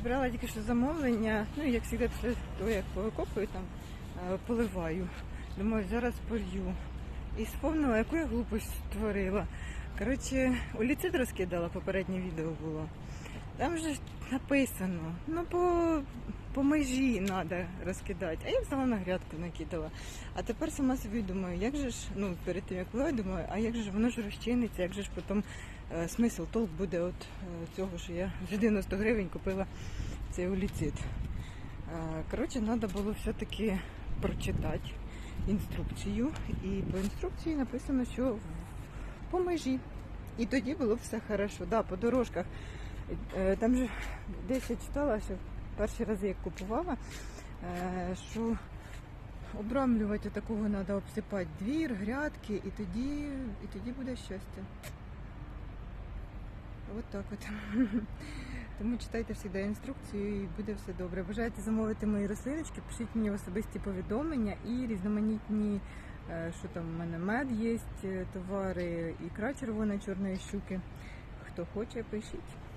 Збирала тільки що замовлення, ну як завжди, після того, як повикопую, там е, поливаю. Думаю, зараз полью. І сповнила, яку я глупость створила. Коротше, уліцит розкидала, попереднє відео було. Там же написано, ну по, по межі треба розкидати. А я взяла на грядку накидала. А тепер сама собі думаю, як же ж, ну перед тим як вила, думаю, а як же воно ж розчиниться, як же ж потім е, смисл толк буде от е, цього, що я за 90 гривень купила цей уліцит. Е, коротше, треба було все-таки прочитати інструкцію. І по інструкції написано, що по межі. І тоді було все хорошо. Да, по дорожках. Е, Там же десь я читала, що перші рази як купувала, е, що обрамлювати такого треба обсипати двір, грядки, і тоді, і тоді буде щастя. От так от. Тому читайте завжди інструкцію і буде все добре. Бажаєте замовити мої рослиночки, пишіть мені особисті повідомлення і різноманітні, е, що там в мене мед є, товари, ікра червона чорної щуки. Хто хоче, пишіть.